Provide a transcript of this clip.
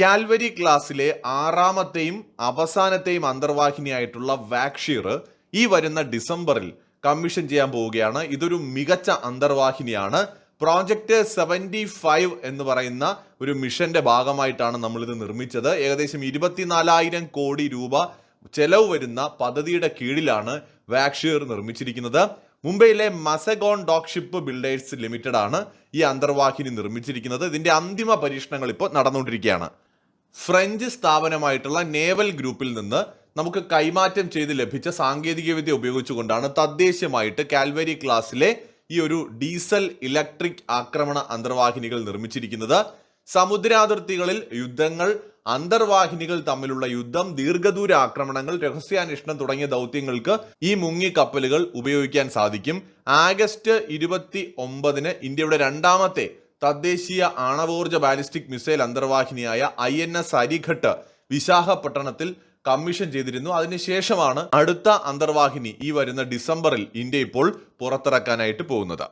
Calvary ക്ലാസ്സിലെ ആറാമത്തെയും അവസാനത്തെയും അന്തർവാഹിനിയായിട്ടുള്ള വാക്ഷിയർ ഈ വരുന്ന ഡിസംബറിൽ കമ്മീഷൻ ചെയ്യാൻ പോവുകയാണ്. ഇതൊരു മികച്ച അന്തർവാഹിനിയാണ്. പ്രോജക്റ്റ് സെവന്റി ഫൈവ് എന്ന് പറയുന്ന ഒരു മിഷന്റെ ഭാഗമായിട്ടാണ് നമ്മളിത് നിർമ്മിച്ചത്. ഏകദേശം ഇരുപത്തിനാലായിരം കോടി രൂപ ചെലവ് വരുന്ന പദ്ധതിയുടെ കീഴിലാണ് വാക്ഷിയർ നിർമ്മിച്ചിരിക്കുന്നത്. മുംബൈയിലെ മസഗോൺ ഡോക്ഷിപ്പ് ബിൽഡേഴ്സ് ലിമിറ്റഡ് ആണ് ഈ അന്തർവാഹിനി നിർമ്മിച്ചിരിക്കുന്നത്. ഇതിന്റെ അന്തിമ പരീക്ഷണങ്ങൾ ഇപ്പോൾ നടന്നുകൊണ്ടിരിക്കുകയാണ്. ഫ്രഞ്ച് സ്ഥാപനമായിട്ടുള്ള നേവൽ ഗ്രൂപ്പിൽ നിന്ന് നമുക്ക് കൈമാറ്റം ചെയ്ത് ലഭിച്ച സാങ്കേതികവിദ്യ ഉപയോഗിച്ചുകൊണ്ടാണ് തദ്ദേശീയമായിട്ട് കാൽവരി ക്ലാസ്സിലെ ഈ ഒരു ഡീസൽ ഇലക്ട്രിക് ആക്രമണ അന്തർവാഹിനികൾ നിർമ്മിച്ചിരിക്കുന്നത്. സമുദ്രാതിർത്തികളിൽ യുദ്ധങ്ങൾ അന്തർവാഹിനികൾ തമ്മിലുള്ള യുദ്ധം ദീർഘദൂര ആക്രമണങ്ങൾ രഹസ്യാന്വേഷണം തുടങ്ങിയ ദൗത്യങ്ങൾക്ക് ഈ മുങ്ങി കപ്പലുകൾ ഉപയോഗിക്കാൻ സാധിക്കും. ആഗസ്റ്റ് ഇരുപത്തി ഒമ്പതിന് ഇന്ത്യയുടെ രണ്ടാമത്തെ തദ്ദേശീയ ആണവോർജ ബാലിസ്റ്റിക് മിസൈൽ അന്തർവാഹിനിയായ ഐ എൻ എസ് അരിഘട്ട് വിശാഖപട്ടണത്തിൽ കമ്മീഷൻ ചെയ്തിരുന്നു. അതിനുശേഷമാണ് അടുത്ത അന്തർവാഹിനി ഈ വരുന്ന ഡിസംബറിൽ ഇന്ത്യ ഇപ്പോൾ പുറത്തിറക്കാനായിട്ട് പോകുന്നത്.